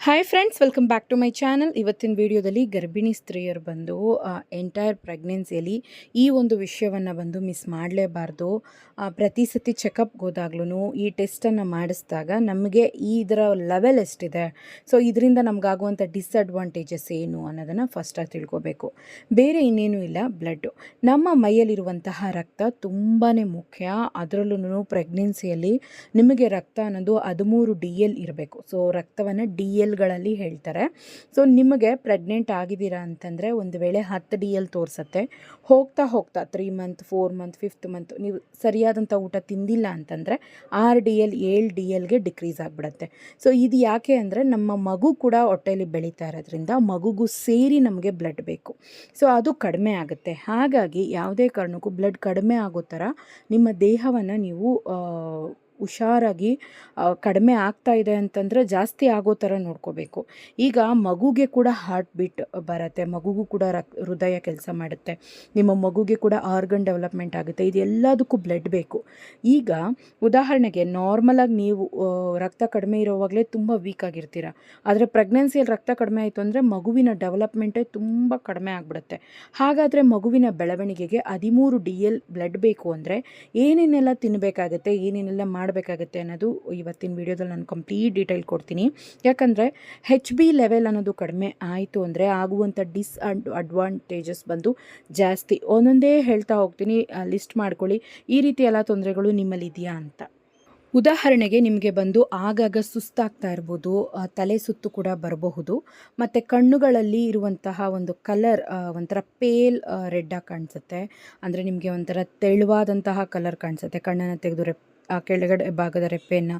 Hi friends welcome back to my channel ಇವತ್ತಿನ ವಿಡಿಯೋದಲ್ಲಿ ಗರ್ಭಿಣಿ ಸ್ತ್ರೀಯರು ಬಂದು ಎಂಟೈರ್ ಪ್ರೆಗ್ನೆನ್ಸಿಯಲ್ಲಿ ಈ ಒಂದು ವಿಷಯವನ್ನು ಬಂದು ಮಿಸ್ ಮಾಡಲೇಬಾರ್ದು. ಪ್ರತಿ ಸತಿ ಚೆಕಪ್ಗೆ ಹೋದಾಗ್ಲೂ ಈ ಟೆಸ್ಟನ್ನು ಮಾಡಿಸಿದಾಗ ನಮಗೆ ಇದರ ಲೆವೆಲ್ ಎಷ್ಟಿದೆ? ಸೊ ಇದರಿಂದ ನಮಗಾಗುವಂಥ ಡಿಸ್ಅಡ್ವಾಂಟೇಜಸ್ ಏನು ಅನ್ನೋದನ್ನು ಫಸ್ಟಾಗಿ ತಿಳ್ಕೋಬೇಕು. ಬೇರೆ ಇನ್ನೇನೂ ಇಲ್ಲ ಬ್ಲಡ್ಡು ನಮ್ಮ ಮೈಯಲ್ಲಿರುವಂತಹ ರಕ್ತ ತುಂಬಾ ಮುಖ್ಯ. ಅದರಲ್ಲೂ ಪ್ರೆಗ್ನೆನ್ಸಿಯಲ್ಲಿ ನಿಮಗೆ ರಕ್ತ ಅನ್ನೋದು ಹದಿಮೂರು ಡಿ ಎಲ್ ಇರಬೇಕು. ಸೊ ರಕ್ತವನ್ನು ಡಿ ಎಲ್ಗಳಲ್ಲಿ ಹೇಳ್ತಾರೆ. ಸೊ, ನಿಮಗೆ ಪ್ರೆಗ್ನೆಂಟ್ ಆಗಿದ್ದೀರಾ ಅಂತಂದರೆ ಒಂದು ವೇಳೆ ಹತ್ತು ಡಿ ಎಲ್ ತೋರಿಸತ್ತೆ. ಹೋಗ್ತಾ ಹೋಗ್ತಾ three month, four month, fifth month ನೀವು ಸರಿಯಾದಂಥ ಊಟ ತಿಂದಿಲ್ಲ ಅಂತಂದರೆ ಆರು ಡಿ ಎಲ್ ಏಳು ಡಿ ಎಲ್ಗೆ ಡಿಕ್ರೀಸ್ ಆಗಿಬಿಡುತ್ತೆ. ಸೊ, ಇದು ಯಾಕೆ ಅಂದರೆ ನಮ್ಮ ಮಗು ಕೂಡ ಹೊಟ್ಟೆಯಲ್ಲಿ ಬೆಳೀತಾ ಇರೋದ್ರಿಂದ ಮಗುಗೂ ಸೇರಿ ನಮಗೆ ಬ್ಲಡ್ ಬೇಕು. ಸೊ, ಅದು ಕಡಿಮೆ ಆಗುತ್ತೆ. ಹಾಗಾಗಿ ಯಾವುದೇ ಕಾರಣಕ್ಕೂ ಬ್ಲಡ್ ಕಡಿಮೆ ಆಗೋ ಥರ ನಿಮ್ಮ ದೇಹವನ್ನು ನೀವು ಹುಷಾರಾಗಿ ಕಡಿಮೆ ಆಗ್ತಾ ಇದೆ ಅಂತಂದರೆ ಜಾಸ್ತಿ ಆಗೋ ಥರ ನೋಡ್ಕೋಬೇಕು. ಈಗ ಮಗುಗೆ ಕೂಡ ಹಾರ್ಟ್ ಬೀಟ್ ಬರುತ್ತೆ, ಮಗುಗೂ ಕೂಡ ರಕ್, ಹೃದಯ ಕೆಲಸ ಮಾಡುತ್ತೆ, ನಿಮ್ಮ ಮಗುಗೆ ಕೂಡ ಆರ್ಗನ್ ಡೆವಲಪ್ಮೆಂಟ್ ಆಗುತ್ತೆ ಇದೆಲ್ಲದಕ್ಕೂ ಬ್ಲಡ್ ಬೇಕು. ಈಗ ಉದಾಹರಣೆಗೆ ನಾರ್ಮಲಾಗಿ ನೀವು ರಕ್ತ ಕಡಿಮೆ ಇರೋವಾಗಲೇ ತುಂಬ ವೀಕ್ ಆಗಿರ್ತೀರ, ಆದರೆ ಪ್ರೆಗ್ನೆನ್ಸಿಯಲ್ಲಿ ರಕ್ತ ಕಡಿಮೆ ಆಯಿತು ಅಂದರೆ ಮಗುವಿನ ಡೆವಲಪ್ಮೆಂಟೇ ತುಂಬ ಕಡಿಮೆ ಆಗಿಬಿಡುತ್ತೆ. ಹಾಗಾದರೆ ಮಗುವಿನ ಬೆಳವಣಿಗೆಗೆ ಹದಿಮೂರು ಡಿ ಎಲ್ ಬ್ಲಡ್ ಬೇಕು ಅಂದರೆ ಏನೇನೆಲ್ಲ ತಿನ್ನಬೇಕಾಗುತ್ತೆ ಏನೇನೆಲ್ಲ ಮಾಡಬೇಕಾಗತ್ತೆ ಅನ್ನೋದು ಇವತ್ತಿನ ವಿಡಿಯೋದಲ್ಲಿ ನಾನು ಕಂಪ್ಲೀಟ್ ಡೀಟೇಲ್ ಕೊಡ್ತೀನಿ. ಯಾಕಂದರೆ ಹೆಚ್ ಬಿ ಲೆವೆಲ್ ಅನ್ನೋದು ಕಡಿಮೆ ಆಯಿತು ಅಂದರೆ ಆಗುವಂಥ ಡಿಸ್ ಅಡ್ ಅಡ್ವಾಂಟೇಜಸ್ ಬಂದು ಜಾಸ್ತಿ. ಒಂದೊಂದೇ ಹೇಳ್ತಾ ಹೋಗ್ತೀನಿ ಲಿಸ್ಟ್ ಮಾಡ್ಕೊಳ್ಳಿ. ಈ ರೀತಿ ಎಲ್ಲ ತೊಂದರೆಗಳು ನಿಮ್ಮಲ್ಲಿ ಇದೆಯಾ ಅಂತ. ಉದಾಹರಣೆಗೆ ನಿಮಗೆ ಬಂದು ಆಗಾಗ ಸುಸ್ತಾಗ್ತಾ ಇರ್ಬೋದು ತಲೆ ಸುತ್ತು ಕೂಡ ಬರಬಹುದು, ಮತ್ತು ಕಣ್ಣುಗಳಲ್ಲಿ ಇರುವಂತಹ ಒಂದು ಕಲರ್ ಒಂಥರ ಪೇಲ್ ರೆಡ್ಡಾಗಿ ಕಾಣಿಸುತ್ತೆ. ಅಂದರೆ ನಿಮಗೆ ಒಂಥರ ತೆಳುವಾದಂತಹ ಕಲರ್ ಕಾಣಿಸುತ್ತೆ, ಕಣ್ಣನ್ನು ತೆಗೆದು ಕೆಳಗಡೆ ಭಾಗದ ರೆಪ್ಪೆಯನ್ನು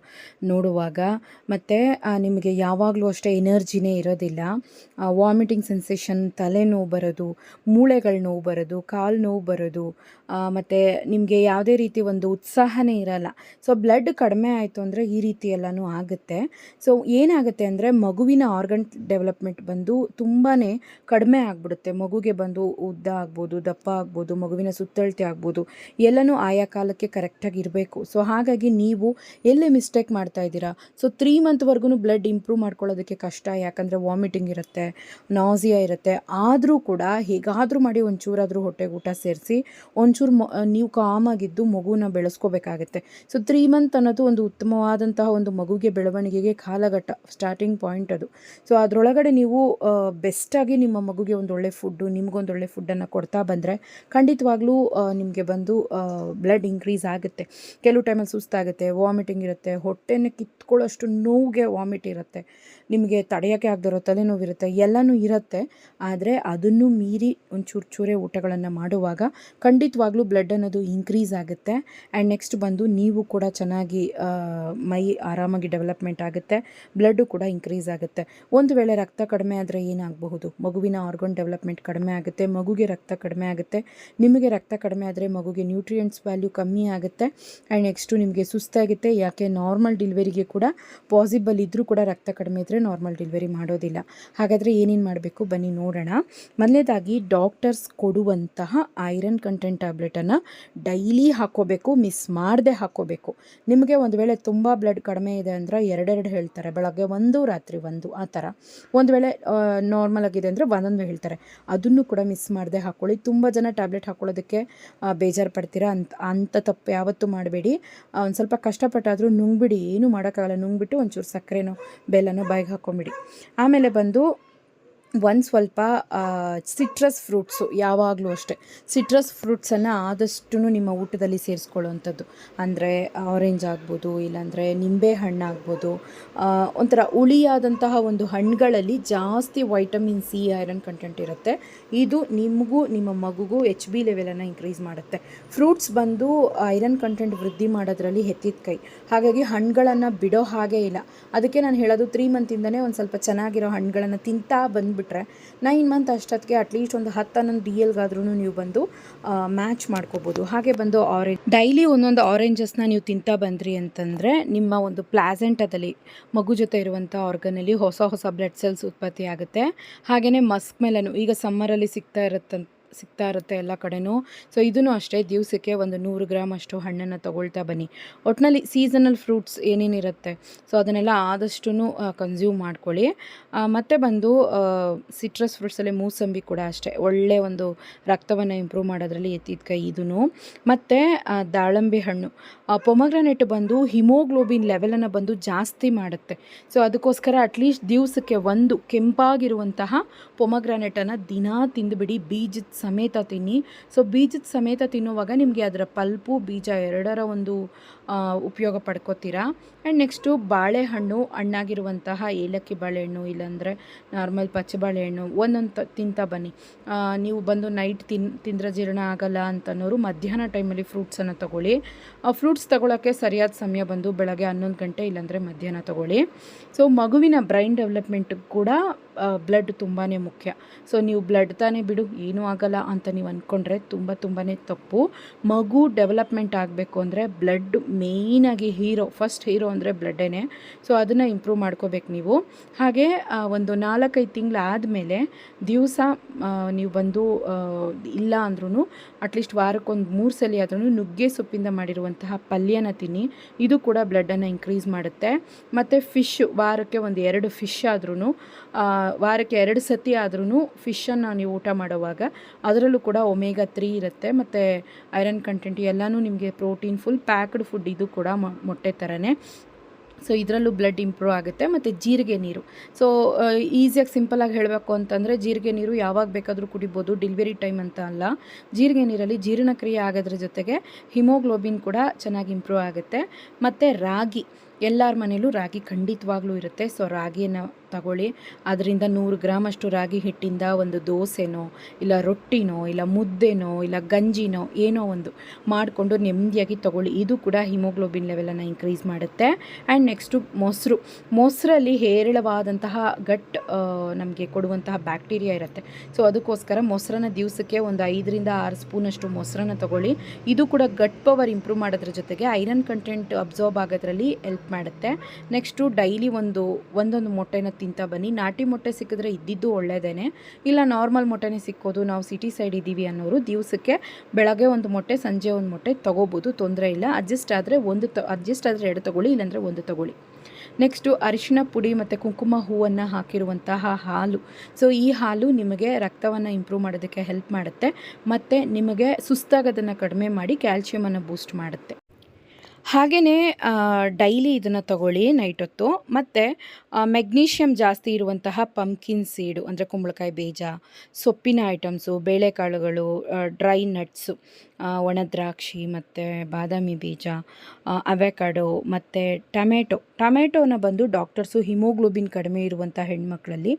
ನೋಡುವಾಗ. ಮತ್ತು ನಿಮಗೆ ಯಾವಾಗಲೂ ಅಷ್ಟೇ ಎನರ್ಜಿನೇ ಇರೋದಿಲ್ಲ. ವಾಮಿಟಿಂಗ್ ಸೆನ್ಸೇಷನ್, ತಲೆನೋವು ಬರೋದು, ಮೂಳೆಗಳು ನೋವು ಬರೋದು, ಕಾಲು ನೋವು ಬರೋದು ಮತ್ತು ನಿಮಗೆ ಯಾವುದೇ ರೀತಿ ಒಂದು ಉತ್ಸಾಹನೇ ಇರಲ್ಲ. ಸೊ, ಬ್ಲಡ್ ಕಡಿಮೆ ಆಯಿತು ಅಂದರೆ ಈ ರೀತಿ ಎಲ್ಲನೂ ಆಗುತ್ತೆ. ಸೊ, ಏನಾಗುತ್ತೆ ಅಂದರೆ ಮಗುವಿನ ಆರ್ಗನ್ ಡೆವಲಪ್ಮೆಂಟ್ ಬಂದು ತುಂಬಾ ಕಡಿಮೆ ಆಗಿಬಿಡುತ್ತೆ. ಮಗುಗೆ ಬಂದು ಉದ್ದ ಆಗ್ಬೋದು, ದಪ್ಪ ಆಗ್ಬೋದು, ಮಗುವಿನ ಸುತ್ತಳತೆ ಆಗ್ಬೋದು, ಎಲ್ಲನೂ ಆಯಾ ಕಾಲಕ್ಕೆ ಕರೆಕ್ಟಾಗಿ ಇರಬೇಕು. ಸೊ ಹಾಗಾಗಿ ನೀವು ಎಲ್ಲಿ ಮಿಸ್ಟೇಕ್ ಮಾಡ್ತಾ ಇದ್ದೀರಾ? ಸೊ ತ್ರೀ ಮಂತ್ವರೆಗೂ ಬ್ಲಡ್ ಇಂಪ್ರೂವ್ ಮಾಡ್ಕೊಳ್ಳೋದಕ್ಕೆ ಕಷ್ಟ, ಯಾಕಂದರೆ ವಾಮಿಟಿಂಗ್ ಇರುತ್ತೆ ನಾಸಿಯಾ ಇರುತ್ತೆ. ಆದರೂ ಕೂಡ ಹೇಗಾದರೂ ಮಾಡಿ ಒಂಚೂರಾದರೂ ಹೊಟ್ಟೆಗೆ ಊಟ ಸೇರಿಸಿ, ಒಂಚೂರು ಮೊ ನೀವು ಕಾಮಾಗಿದ್ದು ಮಗುನ ಬೆಳೆಸ್ಕೋಬೇಕಾಗತ್ತೆ. ಸೊ ತ್ರೀ ಮಂತ್ ಅನ್ನೋದು ಒಂದು ಉತ್ತಮವಾದಂತಹ ಒಂದು ಮಗುಗೆ ಬೆಳವಣಿಗೆಗೆ ಕಾಲಘಟ್ಟ ಸ್ಟಾರ್ಟಿಂಗ್ ಪಾಯಿಂಟ್ ಅದು. ಸೊ ಅದರೊಳಗಡೆ ನೀವು ಬೆಸ್ಟಾಗಿ ನಿಮ್ಮ ಮಗುಗೆ ಒಂದು ಒಳ್ಳೆ ಫುಡ್ಡು ನಿಮಗೊಂದು ಒಳ್ಳೆ ಫುಡ್ಡನ್ನು ಕೊಡ್ತಾ ಬಂದರೆ ಖಂಡಿತವಾಗ್ಲೂ ನಿಮಗೆ ಬಂದು ಬ್ಲಡ್ ಇನ್ಕ್ರೀಸ್ ಆಗುತ್ತೆ. ಕೆಲವು ಟೈಮಲ್ಲಿ ಸುಸ್ತಾಗುತ್ತೆ ವಾಮಿಟಿಂಗ್ ಇರುತ್ತೆ, ಹೊಟ್ಟೆನ ಕಿತ್ಕೊಳ್ಳೋಷ್ಟು ನೋವಿಗೆ ವಾಮಿಟ್ ಇರುತ್ತೆ, ನಿಮಗೆ ತಡೆಯೋಕ್ಕೆ ಆಗದಿರೋ ತಲೆನೋವಿರುತ್ತೆ ಎಲ್ಲನೂ ಇರುತ್ತೆ. ಆದರೆ ಅದನ್ನು ಮೀರಿ ಒಂಚೂರು ಚೂರೆ ಊಟಗಳನ್ನು ಮಾಡುವಾಗ ಖಂಡಿತವಾಗ್ಲೂ ಬ್ಲಡ್ ಅನ್ನೋದು ಇನ್ಕ್ರೀಸ್ ಆಗುತ್ತೆ. ಆ್ಯಂಡ್ ನೆಕ್ಸ್ಟ್ ಬಂದು ನೀವು ಕೂಡ ಚೆನ್ನಾಗಿ ಮೈ ಆರಾಮಾಗಿ ಡೆವಲಪ್ಮೆಂಟ್ ಆಗುತ್ತೆ ಬ್ಲಡ್ಡು ಕೂಡ ಇನ್ಕ್ರೀಸ್ ಆಗುತ್ತೆ. ಒಂದು ವೇಳೆ ರಕ್ತ ಕಡಿಮೆ ಆದರೆ ಏನಾಗಬಹುದು? ಮಗುವಿನ ಆರ್ಗನ್ ಡೆವಲಪ್ಮೆಂಟ್ ಕಡಿಮೆ ಆಗುತ್ತೆ, ಮಗುಗೆ ರಕ್ತ ಕಡಿಮೆ ಆಗುತ್ತೆ. ನಿಮಗೆ ರಕ್ತ ಕಡಿಮೆ ಆದರೆ ಮಗುಗೆ ನ್ಯೂಟ್ರಿಯೆಂಟ್ಸ್ ವ್ಯಾಲ್ಯೂ ಕಮ್ಮಿ ಆಗುತ್ತೆ. ಆ್ಯಂಡ್ ನೆಕ್ಸ್ಟು ನಿಮಗೆ ಸುಸ್ತಾಗುತ್ತೆ ಯಾಕೆ ನಾರ್ಮಲ್ ಡಿಲಿವರಿಗೆ ಕೂಡ ಪಾಸಿಬಲ್ ಇದ್ದರೂ ಕೂಡ ರಕ್ತ ಕಡಿಮೆ ಇದ್ದರೆ ನಾರ್ಮಲ್ ಡಿಲಿವರಿ ಮಾಡೋದಿಲ್ಲ. ಹಾಗಾದರೆ ಏನೇನು ಮಾಡಬೇಕು? ಬನ್ನಿ ನೋಡೋಣ. ಮೊದಲನೇದಾಗಿ ಡಾಕ್ಟರ್ಸ್ ಕೊಡುವಂತಹ ಐರನ್ ಕಂಟೆಂಟ್ ಟ್ಯಾಬ್ಲೆಟನ್ನು ಡೈಲಿ ಹಾಕೋಬೇಕು ಮಿಸ್ ಮಾಡದೆ ಹಾಕೋಬೇಕು ನಿಮಗೆ ಒಂದು ವೇಳೆ ತುಂಬ ಬ್ಲಡ್ ಕಡಿಮೆ ಇದೆ ಅಂದರೆ ಎರಡೆರಡು ಹೇಳ್ತಾರೆ ಬೆಳಗ್ಗೆ ಒಂದು ರಾತ್ರಿ ಒಂದು ಆ ಥರ. ಒಂದು ವೇಳೆ ನಾರ್ಮಲ್ ಆಗಿದೆ ಅಂದರೆ ಒಂದೊಂದು ಹೇಳ್ತಾರೆ. ಅದನ್ನು ಕೂಡ ಮಿಸ್ ಮಾಡದೆ ಹಾಕ್ಕೊಳ್ಳಿ ತುಂಬ ಜನ ಟ್ಯಾಬ್ಲೆಟ್ ಹಾಕ್ಕೊಳ್ಳೋದಕ್ಕೆ ಆ, ಬೇಜಾರು ಪಡ್ತೀರಾ ಅಂತ ಅಂಥ ತಪ್ಪು ಯಾವತ್ತೂ ಮಾಡಬೇಡಿ. ಒಂದು ಸ್ವಲ್ಪ ಕಷ್ಟಪಟ್ಟಾದರೂ ನುಂಗ್ಬಿಡಿ ಏನೂ ಮಾಡೋಕ್ಕಾಗಲ್ಲ ನುಂಗ್ಬಿಟ್ಟು ಒಂಚೂರು ಸಕ್ಕರೆನೋ ಬೆಲ್ಲನೋ ಬಾಯಿಗೆ ಹಾಕ್ಕೊಂಬಿಡಿ. ಆಮೇಲೆ ಬಂದು ಒಂದು ಸ್ವಲ್ಪ ಸಿಟ್ರಸ್ ಫ್ರೂಟ್ಸು ಯಾವಾಗಲೂ ಅಷ್ಟೇ. ಸಿಟ್ರಸ್ ಫ್ರೂಟ್ಸನ್ನು ಆದಷ್ಟು ನಿಮ್ಮ ಊಟದಲ್ಲಿ ಸೇರಿಸ್ಕೊಳ್ಳುವಂಥದ್ದು. ಅಂದರೆ ಆರೆಂಜ್ ಆಗ್ಬೋದು, ಇಲ್ಲಾಂದರೆ ನಿಂಬೆ ಹಣ್ಣು ಆಗ್ಬೋದು. ಒಂಥರ ಉಳಿಯಾದಂತಹ ಒಂದು ಹಣ್ಣುಗಳಲ್ಲಿ ಜಾಸ್ತಿ ವೈಟಮಿನ್ ಸಿ ಐರನ್ ಕಂಟೆಂಟ್ ಇರುತ್ತೆ. ಇದು ನಿಮಗೂ, ನಿಮ್ಮ ಮಗುಗೂ ಎಚ್ ಬಿ ಲೆವೆಲನ್ನು ಇನ್ಕ್ರೀಸ್ ಮಾಡುತ್ತೆ. ಫ್ರೂಟ್ಸ್ ಬಂದು ಐರನ್ ಕಂಟೆಂಟ್ ವೃದ್ಧಿ ಮಾಡೋದ್ರಲ್ಲಿ ಹೆತ್ತಿದ ಕೈ. ಹಾಗಾಗಿ ಹಣ್ಣುಗಳನ್ನು ಬಿಡೋ ಹಾಗೇ ಇಲ್ಲ. ಅದಕ್ಕೆ ನಾನು ಹೇಳೋದು ತ್ರೀ ಮಂತಿಂದನೇ ಒಂದು ಸ್ವಲ್ಪ ಚೆನ್ನಾಗಿರೋ ಹಣ್ಣುಗಳನ್ನು ತಿಂತಾ ಬಂದುಬಿಟ್ರೆ ನೈನ್ ಮಂತ್ ಅಷ್ಟೊತ್ತಿಗೆ ಅಟ್ಲೀಸ್ಟ್ ಒಂದು ಹತ್ತು ಹನ್ನೊಂದು ಡಿ ಎಲ್ಗಾದ್ರೂ ನೀವು ಬಂದು ಮ್ಯಾಚ್ ಮಾಡ್ಕೋಬೋದು. ಹಾಗೆ ಬಂದು ಆರೆಂಜ್ ಡೈಲಿ ಒಂದೊಂದು ಆರೆಂಜಸ್ನ ನೀವು ತಿಂತಾ ಬಂದ್ರಿ ಅಂತಂದರೆ ನಿಮ್ಮ ಒಂದು ಪ್ಲಾಸೆಂಟದಲ್ಲಿ ಮಗು ಜೊತೆ ಇರುವಂಥ ಆರ್ಗನಲ್ಲಿ ಹೊಸ ಹೊಸ ಬ್ಲಡ್ ಸೆಲ್ಸ್ ಉತ್ಪತ್ತಿ ಆಗುತ್ತೆ. ಹಾಗೆಯೇ ಮಸ್ಕ್ ಮೇಲೂ ಈಗ ಸಮ್ಮರಲ್ಲಿ ಸಿಗ್ತಾ ಇರತ್ತಂತ ಸಿಗ್ತಾ ಇರುತ್ತೆ ಎಲ್ಲ ಕಡೆನೂ. ಸೊ ಇದೂ ಅಷ್ಟೇ, ದಿವಸಕ್ಕೆ ಒಂದು ನೂರು ಗ್ರಾಮ್ ಅಷ್ಟು ಹಣ್ಣನ್ನು ತೊಗೊಳ್ತಾ ಬನ್ನಿ. ಒಟ್ಟಿನಲ್ಲಿ ಸೀಸನಲ್ ಫ್ರೂಟ್ಸ್ ಏನೇನಿರುತ್ತೆ ಸೊ ಅದನ್ನೆಲ್ಲ ಆದಷ್ಟು ಕನ್ಸ್ಯೂಮ್ ಮಾಡ್ಕೊಳ್ಳಿ. ಮತ್ತು ಬಂದು ಸಿಟ್ರಸ್ ಫ್ರೂಟ್ಸಲ್ಲಿ ಮೂಸಂಬಿ ಕೂಡ ಅಷ್ಟೇ. ಒಳ್ಳೆ ಒಂದು ರಕ್ತವನ್ನು ಇಂಪ್ರೂವ್ ಮಾಡೋದ್ರಲ್ಲಿ ಎತ್ತಿದ ಕೈ ಇದೂ ಮತ್ತು ದಾಳಂಬೆ ಹಣ್ಣು. ಪೊಮಗ್ರಾನೆಟ್ ಬಂದು ಹಿಮೋಗ್ಲೋಬಿನ್ ಲೆವೆಲನ್ನು ಬಂದು ಜಾಸ್ತಿ ಮಾಡುತ್ತೆ. ಸೊ ಅದಕ್ಕೋಸ್ಕರ ಅಟ್ಲೀಸ್ಟ್ ದಿವಸಕ್ಕೆ ಒಂದು ಕೆಂಪಾಗಿರುವಂತಹ ಪೊಮಗ್ರಾನೆಟನ್ನು ದಿನಾ ತಿಂದುಬಿಡಿ, ಬೀಜದ ಸಮೇತ ತಿನ್ನಿ. ಸೊ ಬೀಜದ ಸಮೇತ ತಿನ್ನುವಾಗ ನಿಮಗೆ ಅದರ ಪಲ್ಪು ಬೀಜ ಎರಡರ ಒಂದು ಉಪಯೋಗ ಪಡ್ಕೋತೀರಾ? ಆ್ಯಂಡ್ ನೆಕ್ಸ್ಟು ಬಾಳೆಹಣ್ಣು, ಹಣ್ಣಾಗಿರುವಂತಹ ಏಲಕ್ಕಿ ಬಾಳೆಹಣ್ಣು, ಇಲ್ಲಾಂದರೆ ನಾರ್ಮಲ್ ಪಚ್ಚ ಬಾಳೆಹಣ್ಣು, ಒಂದೊಂದು ತಿಂತಾ ಬನ್ನಿ. ನೀವು ಬಂದು ನೈಟ್ ತಿನ್, ತಿಂದರೆ ಜೀರ್ಣ ಆಗಲ್ಲ ಅಂತನೋರು ಮಧ್ಯಾಹ್ನ ಟೈಮಲ್ಲಿ ಫ್ರೂಟ್ಸನ್ನು ತಗೊಳ್ಳಿ. ಆ ಫ್ರೂಟ್ಸ್ ತಗೊಳ್ಳೋಕ್ಕೆ ಸರಿಯಾದ ಸಮಯ ಬಂದು ಬೆಳಗ್ಗೆ ಹನ್ನೊಂದು ಗಂಟೆ ಇಲ್ಲಾಂದರೆ ಮಧ್ಯಾಹ್ನ ತಗೊಳ್ಳಿ. ಸೊ ಮಗುವಿನ ಬ್ರೈನ್ ಡೆವಲಪ್ಮೆಂಟ್ ಕೂಡ ಬ್ಲಡ್ ತುಂಬಾ ಮುಖ್ಯ. ಸೊ ನೀವು ಬ್ಲಡ್ ತಾನೇ ಬಿಡು, ಏನೂ ಆಗಲ್ಲ ಅಂತ ನೀವು ಅಂದ್ಕೊಂಡ್ರೆ ತುಂಬ ತುಂಬಾ ತಪ್ಪು. ಮಗು ಡೆವಲಪ್ಮೆಂಟ್ ಆಗಬೇಕು ಅಂದರೆ ಬ್ಲಡ್ ಮೇಯ್ನಾಗಿ ಹೀರೋ, ಫಸ್ಟ್ ಹೀರೋ ಅಂದರೆ ಬ್ಲಡ್ಡೇ ಸೊ ಅದನ್ನು ಇಂಪ್ರೂವ್ ಮಾಡ್ಕೋಬೇಕು ನೀವು. ಹಾಗೆ ಒಂದು ನಾಲ್ಕೈದು ತಿಂಗಳಾದಮೇಲೆ ದಿವಸ ನೀವು ಬಂದು ಇಲ್ಲ ಅಂದ್ರೂ ಅಟ್ಲೀಸ್ಟ್ ವಾರಕ್ಕೊಂದು ಮೂರು ಸಲ ಆದ್ರೂ ನುಗ್ಗೆ ಸೊಪ್ಪಿಂದ ಮಾಡಿರುವಂತಹ ಪಲ್ಯನ ತಿನ್ನಿ. ಇದು ಕೂಡ ಬ್ಲಡ್ಡನ್ನು ಇನ್ಕ್ರೀಸ್ ಮಾಡುತ್ತೆ. ಮತ್ತು ಫಿಶ್ ವಾರಕ್ಕೆ ಒಂದು ಎರಡು ಫಿಶ್ ಆದ್ರೂ ವಾರಕ್ಕೆ ಎರಡು ಸತಿ ಆದ್ರೂ ಫಿಶನ್ನು ನೀವು ಊಟ ಮಾಡುವಾಗ ಅದರಲ್ಲೂ ಕೂಡ ಒಮೇಗಾ ತ್ರೀ ಇರುತ್ತೆ. ಮತ್ತು ಐರನ್ ಕಂಟೆಂಟ್ ಎಲ್ಲನೂ ನಿಮಗೆ ಪ್ರೋಟೀನ್ ಫುಲ್ ಪ್ಯಾಕ್ಡ್ ಫುಡ್ ಇದು ಕೂಡ ಮೊಟ್ಟೆ ಥರನೇ ಸೊ ಇದರಲ್ಲೂ ಬ್ಲಡ್ ಇಂಪ್ರೂವ್ ಆಗುತ್ತೆ ಮತ್ತು ಜೀರಿಗೆ ನೀರು. ಸೊ ಈಸಿಯಾಗಿ ಸಿಂಪಲಾಗಿ ಹೇಳಬೇಕು ಅಂತಂದರೆ ಜೀರಿಗೆ ನೀರು ಯಾವಾಗ ಬೇಕಾದರೂ ಕುಡಿಬೋದು ಡೆಲಿವರಿ ಟೈಮ್ ಅಂತ ಅಲ್ಲ. ಜೀರಿಗೆ ನೀರಲ್ಲಿ ಜೀರ್ಣಕ್ರಿಯೆ ಆಗೋದ್ರ ಜೊತೆಗೆ ಹಿಮೋಗ್ಲೋಬಿನ್ ಕೂಡ ಚೆನ್ನಾಗಿ ಇಂಪ್ರೂವ್ ಆಗುತ್ತೆ. ಮತ್ತು ರಾಗಿ, ಎಲ್ಲರ ಮನೇಲೂ ರಾಗಿ ಖಂಡಿತವಾಗ್ಲೂ ಇರುತ್ತೆ. ಸೊ ರಾಗಿಯನ್ನು ತಗೊಳ್ಳಿ. ಅದರಿಂದ ನೂರು ಗ್ರಾಮ್ ಅಷ್ಟು ರಾಗಿ ಹಿಟ್ಟಿಂದ ಒಂದು ದೋಸೆನೋ, ಇಲ್ಲ ರೊಟ್ಟಿನೋ, ಇಲ್ಲ ಮುದ್ದೆನೋ, ಇಲ್ಲ ಗಂಜಿನೋ, ಏನೋ ಒಂದು ಮಾಡಿಕೊಂಡು ನೆಮ್ಮದಿಯಾಗಿ ತಗೊಳ್ಳಿ. ಇದು ಕೂಡ ಹಿಮೋಗ್ಲೋಬಿನ್ ಲೆವೆಲನ್ನು ಇನ್ಕ್ರೀಸ್ ಮಾಡುತ್ತೆ. ಆ್ಯಂಡ್ ನೆಕ್ಸ್ಟು ಮೊಸರು. ಮೊಸರಲ್ಲಿ ಹೇರಳವಾದಂತಹ ಗಟ್ ನಮಗೆ ಕೊಡುವಂತಹ ಬ್ಯಾಕ್ಟೀರಿಯಾ ಇರುತ್ತೆ. ಸೊ ಅದಕ್ಕೋಸ್ಕರ ಮೊಸರನ್ನ ದಿವಸಕ್ಕೆ ಒಂದು ಐದರಿಂದ ಆರು ಸ್ಪೂನಷ್ಟು ಮೊಸರನ್ನ ತಗೊಳ್ಳಿ. ಇದು ಕೂಡ ಗಟ್ ಪವರ್ ಇಂಪ್ರೂವ್ ಮಾಡೋದ್ರ ಜೊತೆಗೆ ಐರನ್ ಕಂಟೆಂಟ್ ಅಬ್ಸಾರ್ಬ್ ಆಗೋದ್ರಲ್ಲಿ ಹೆಲ್ಪ್ ಮಾಡುತ್ತೆ. ನೆಕ್ಸ್ಟು ಡೈಲಿ ಒಂದು, ಒಂದೊಂದು ಮೊಟ್ಟೆನ ತಿಂತಾ ಬನ್ನಿ. ನಾಟಿ ಮೊಟ್ಟೆ ಸಿಕ್ಕಿದ್ರೆ ಇದ್ದಿದ್ದು ಒಳ್ಳೆಯದೇ ಇಲ್ಲ ನಾರ್ಮಲ್ ಮೊಟ್ಟೆನೇ ಸಿಕ್ಕೋದು, ನಾವು ಸಿಟಿ ಸೈಡ್ ಇದ್ದೀವಿ ಅನ್ನೋರು ದಿವಸಕ್ಕೆ ಬೆಳಗ್ಗೆ ಒಂದು ಮೊಟ್ಟೆ, ಸಂಜೆ ಒಂದು ಮೊಟ್ಟೆ ತೊಗೋಬೋದು, ತೊಂದರೆ ಇಲ್ಲ. ಅಡ್ಜಸ್ಟ್ ಆದರೆ ಒಂದು ತ, ಅಡ್ಜಸ್ಟ್ ಆದರೆ ಎರಡು ತೊಗೊಳ್ಳಿ, ಇಲ್ಲಾಂದರೆ ಒಂದು ತೊಗೊಳ್ಳಿ. ನೆಕ್ಸ್ಟು ಅರಿಶಿನ ಪುಡಿ ಮತ್ತು ಕುಂಕುಮ ಹೂವನ್ನು ಹಾಕಿರುವಂತಹ ಹಾಲು. ಸೊ, ಈ ಹಾಲು ನಿಮಗೆ ರಕ್ತವನ್ನು ಇಂಪ್ರೂವ್ ಮಾಡೋದಕ್ಕೆ ಹೆಲ್ಪ್ ಮಾಡುತ್ತೆ. ಮತ್ತು ನಿಮಗೆ ಸುಸ್ತಾಗೋದನ್ನು ಕಡಿಮೆ ಮಾಡಿ ಕ್ಯಾಲ್ಶಿಯಮನ್ನು ಬೂಸ್ಟ್ ಮಾಡುತ್ತೆ. ಹಾಗೆಯೇ ಡೈಲಿ ಇದನ್ನು ತಗೊಳ್ಳಿ ನೈಟ್ ಹೊತ್ತು. ಮತ್ತು ಮೆಗ್ನೀಷಿಯಮ್ ಜಾಸ್ತಿ ಇರುವಂತಹ ಪಂಪ್ಕಿನ್ ಸೀಡು, ಅಂದರೆ ಕುಂಬಳಕಾಯಿ ಬೀಜ, ಸೊಪ್ಪಿನ ಐಟಮ್ಸು, ಬೇಳೆಕಾಳುಗಳು ಡ್ರೈ ನಟ್ಸು ಒಣ ದ್ರಾಕ್ಷಿ ಮತ್ತು ಬಾದಾಮಿ ಬೀಜ ಅವೆಕಾಡೋ ಮತ್ತು ಟಮೆಟೊ. ಟೊಮೆಟೊನ ಬಂದು ಡಾಕ್ಟರ್ಸು ಹಿಮೋಗ್ಲೋಬಿನ್ ಕಡಿಮೆ ಇರುವಂಥ ಹೆಣ್ಮಕ್ಳಲ್ಲಿ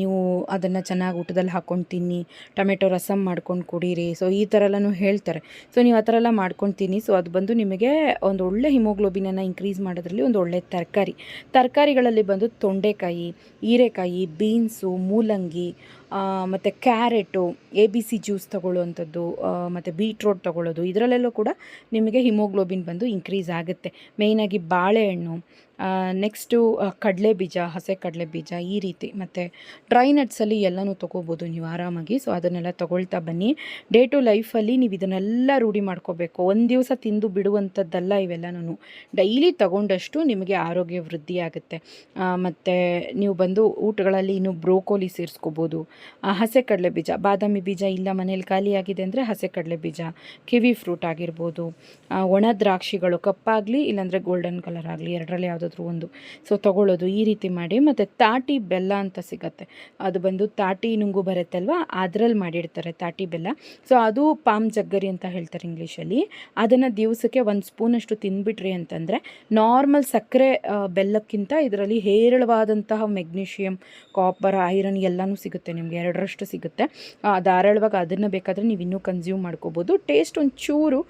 ನೀವು ಅದನ್ನು ಚೆನ್ನಾಗಿ ಊಟದಲ್ಲಿ ಹಾಕ್ಕೊಂಡು ತಿನ್ನಿ, ಟೊಮೆಟೊ ರಸಮ್ ಮಾಡ್ಕೊಂಡು ಕುಡೀರಿ. ಸೊ ಈ ಥರ ಎಲ್ಲನೂ ಹೇಳ್ತಾರೆ. ಸೊ ನೀವು ಆ ಥರ ಎಲ್ಲ ಮಾಡ್ಕೊಂಡು ತಿನ್ನಿ. ಸೊ ಅದು ಬಂದು ನಿಮಗೆ ಒಂದು ಒಳ್ಳೆ ಹಿಮೋಗ್ಲೋಬಿನನ್ನು ಇನ್ಕ್ರೀಸ್ ಮಾಡೋದ್ರಲ್ಲಿ ಒಂದು ಒಳ್ಳೆ ತರಕಾರಿ. ತರಕಾರಿಗಳಲ್ಲಿ ಬಂದು ತೊಂಡೆಕಾಯಿ ಹೀರೆಕಾಯಿ ಬೀನ್ಸು ಮೂಲಂಗಿ ಮತ್ತು carrot, A B C juice ತಗೊಳ್ಳುವಂಥದ್ದು ಮತ್ತು ಬೀಟ್ರೋಟ್ ತಗೊಳ್ಳೋದು, ಇದರಲ್ಲೆಲ್ಲೂ ಕೂಡ ನಿಮಗೆ ಹಿಮೋಗ್ಲೋಬಿನ್ ಬಂದು ಇನ್ಕ್ರೀಸ್ ಆಗುತ್ತೆ. ಮೇಯ್ನಾಗಿ ಬಾಳೆಹಣ್ಣು ನೆಕ್ಸ್ಟು ಕಡಲೆ ಬೀಜ ಹಸೆ ಕಡಲೆ ಬೀಜ ಈ ರೀತಿ. ಮತ್ತು ಡ್ರೈ ನಟ್ಸಲ್ಲಿ ಎಲ್ಲನೂ ತೊಗೋಬೋದು ನೀವು ಆರಾಮಾಗಿ. ಸೊ ಅದನ್ನೆಲ್ಲ ತೊಗೊಳ್ತಾ ಬನ್ನಿ. ಡೇ ಟು ಲೈಫಲ್ಲಿ ನೀವು ಇದನ್ನೆಲ್ಲ ರೂಢಿ ಮಾಡ್ಕೋಬೇಕು. ಒಂದು ದಿವಸ ತಿಂದು ಬಿಡುವಂಥದ್ದಲ್ಲ ಇವೆಲ್ಲನೂ ಡೈಲಿ ತಗೊಂಡಷ್ಟು ನಿಮಗೆ ಆರೋಗ್ಯ ವೃದ್ಧಿ ಆಗುತ್ತೆ ಮತ್ತು ನೀವು ಬಂದು ಊಟಗಳಲ್ಲಿ ಇನ್ನು ಬ್ರೋಕೋಲಿ ಸೇರಿಸ್ಕೋಬೋದು. ಹಸೆ ಕಡಲೆ ಬೀಜ, ಬಾದಾಮಿ ಬೀಜ ಇಲ್ಲ ಮನೇಲಿ ಖಾಲಿಯಾಗಿದೆ ಅಂದರೆ ಹಸೆ ಕಡಲೆ ಬೀಜ, ಕಿವಿ ಫ್ರೂಟ್ ಆಗಿರ್ಬೋದು ಒಣ ದ್ರಾಕ್ಷಿಗಳು ಕಪ್ಪಾಗಲಿ ಇಲ್ಲಾಂದರೆ ಗೋಲ್ಡನ್ ಕಲರ್ ಆಗಲಿ, ಎರಡರಲ್ಲಿ ಯಾವುದಾದ್ರೂ ಒಂದು. ಸೊ ತಗೊಳ್ಳೋದು ಈ ರೀತಿ ಮಾಡಿ. ಮತ್ತು ತಾಟಿ ಬೆಲ್ಲ ಅಂತ ಸಿಗತ್ತೆ. ಅದು ಬಂದು ತಾಟಿ ನುಂಗು ಬರುತ್ತಲ್ವ? ಅದರಲ್ಲಿ ಮಾಡಿರ್ತಾರೆ ತಾಟಿ ಬೆಲ್ಲ. ಸೊ ಅದು ಪಾಮ್ ಜಗ್ಗರಿ ಅಂತ ಹೇಳ್ತಾರೆ ಇಂಗ್ಲೀಷಲ್ಲಿ. ಅದನ್ನು ದಿವಸಕ್ಕೆ ಒಂದು ಸ್ಪೂನಷ್ಟು ತಿಂದ್ಬಿಟ್ರಿ ಅಂತಂದರೆ ನಾರ್ಮಲ್ ಸಕ್ಕರೆ ಬೆಲ್ಲಕ್ಕಿಂತ ಇದರಲ್ಲಿ ಹೇರಳವಾದಂತಹ ಮೆಗ್ನೀಷಿಯಂ ಕಾಪರ್ ಐರನ್ ಎಲ್ಲನೂ ಸಿಗುತ್ತೆ ನಿಮಗೆ. ಎರಡರಷ್ಟು ಸಿಗುತ್ತೆ. ಧಾರಾಳವಾಗಿ ಅದನ್ನು ಬೇಕಾದರೆ ನೀವು ಇನ್ನೂ ಕನ್ಸ್ಯೂಮ್ ಮಾಡ್ಕೋಬೋದು. ಟೇಸ್ಟ್ ಒಂಚೂರು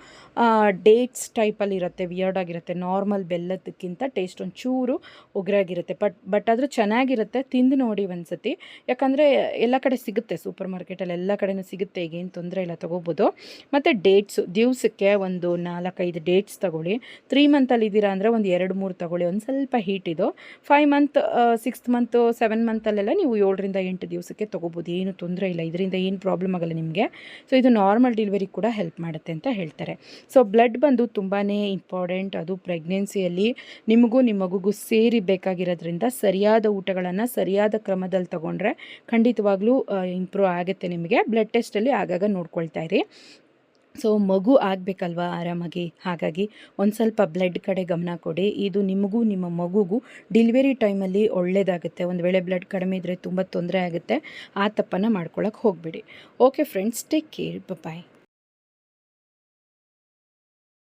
ಡೇಟ್ಸ್ ಟೈಪಲ್ಲಿ ಇರುತ್ತೆ ವಿಯರ್ಡ್ ಆಗಿರುತ್ತೆ ನಾರ್ಮಲ್ ಬೆಲ್ಲದಕ್ಕಿಂತ ಟೇಸ್ಟ್ ಒಂಚೂರು ಉಗ್ರಾಗಿರುತ್ತೆ. ಬಟ್ ಬಟ್ ಆದರೂ ಚೆನ್ನಾಗಿರುತ್ತೆ, ತಿಂದು ನೋಡಿ ಒಂದ್ಸತಿ. ಯಾಕಂದರೆ ಎಲ್ಲ ಕಡೆ ಸಿಗುತ್ತೆ ಸೂಪರ್ ಮಾರ್ಕೆಟಲ್ಲಿ ಎಲ್ಲ ಕಡೆನೂ ಸಿಗುತ್ತೆ, ಈಗೇನು ತೊಂದರೆ ಇಲ್ಲ, ತೊಗೋಬೋದು. ಮತ್ತು ಡೇಟ್ಸು ದಿವಸಕ್ಕೆ ಒಂದು ನಾಲ್ಕೈದು ಡೇಟ್ಸ್ ತಗೊಳ್ಳಿ. ತ್ರೀ ಮಂತಲ್ಲಿ ಇದ್ದೀರಾ ಅಂದರೆ ಒಂದು ಎರಡು ಮೂರು ತಗೊಳ್ಳಿ, ಒಂದು ಸ್ವಲ್ಪ ಹೀಟ್ ಇದು. Five month sixth month seven ಮಂತಲ್ಲೆಲ್ಲ ನೀವು ಏಳರಿಂದ ಎಂಟು ದಿವಸಕ್ಕೆ ತೊಗೋಬೋದು, ಏನು ತೊಂದರೆ ಇಲ್ಲ. ಇದರಿಂದ ಏನು ಪ್ರಾಬ್ಲಮ್ ಆಗಲ್ಲ ನಿಮಗೆ. ಸೊ ಇದು ನಾರ್ಮಲ್ ಡೆಲಿವರಿ ಕೂಡ ಹೆಲ್ಪ್ ಮಾಡುತ್ತೆ ಅಂತ ಹೇಳ್ತಾರೆ. ಸೊ ಬ್ಲಡ್ ಬಂದು ತುಂಬಾ ಇಂಪಾರ್ಟೆಂಟ್ ಅದು ಪ್ರೆಗ್ನೆನ್ಸಿಯಲ್ಲಿ ನಿಮಗೂ ನಿಮ್ಮ ಮಗುಗೂ ಸೇರಿ ಬೇಕಾಗಿರೋದ್ರಿಂದ ಸರಿಯಾದ ಊಟಗಳನ್ನು ಸರಿಯಾದ ಕ್ರಮದಲ್ಲಿ ತೊಗೊಂಡ್ರೆ ಖಂಡಿತವಾಗ್ಲೂ ಇಂಪ್ರೂವ್ ಆಗುತ್ತೆ ನಿಮಗೆ. ಬ್ಲಡ್ ಟೆಸ್ಟಲ್ಲಿ ಆಗಾಗ ನೋಡ್ಕೊಳ್ತಾ ಇರಿ. ಸೊ ಮಗು ಆಗಬೇಕಲ್ವಾ ಆರಾಮಾಗಿ? ಹಾಗಾಗಿ ಒಂದು ಸ್ವಲ್ಪ ಬ್ಲಡ್ ಕಡೆ ಗಮನ ಕೊಡಿ. ಇದು ನಿಮಗೂ ನಿಮ್ಮ ಮಗುಗೂ ಡೆಲಿವರಿ ಟೈಮಲ್ಲಿ ಒಳ್ಳೆಯದಾಗುತ್ತೆ ಒಂದು ವೇಳೆ ಬ್ಲಡ್ ಕಡಿಮೆ ಇದ್ದರೆ ತುಂಬ ತೊಂದರೆ ಆಗುತ್ತೆ. ಆ ತಪ್ಪನ್ನು ಮಾಡ್ಕೊಳಕ್ಕೆ ಹೋಗಬೇಡಿ. Okay friends take care bye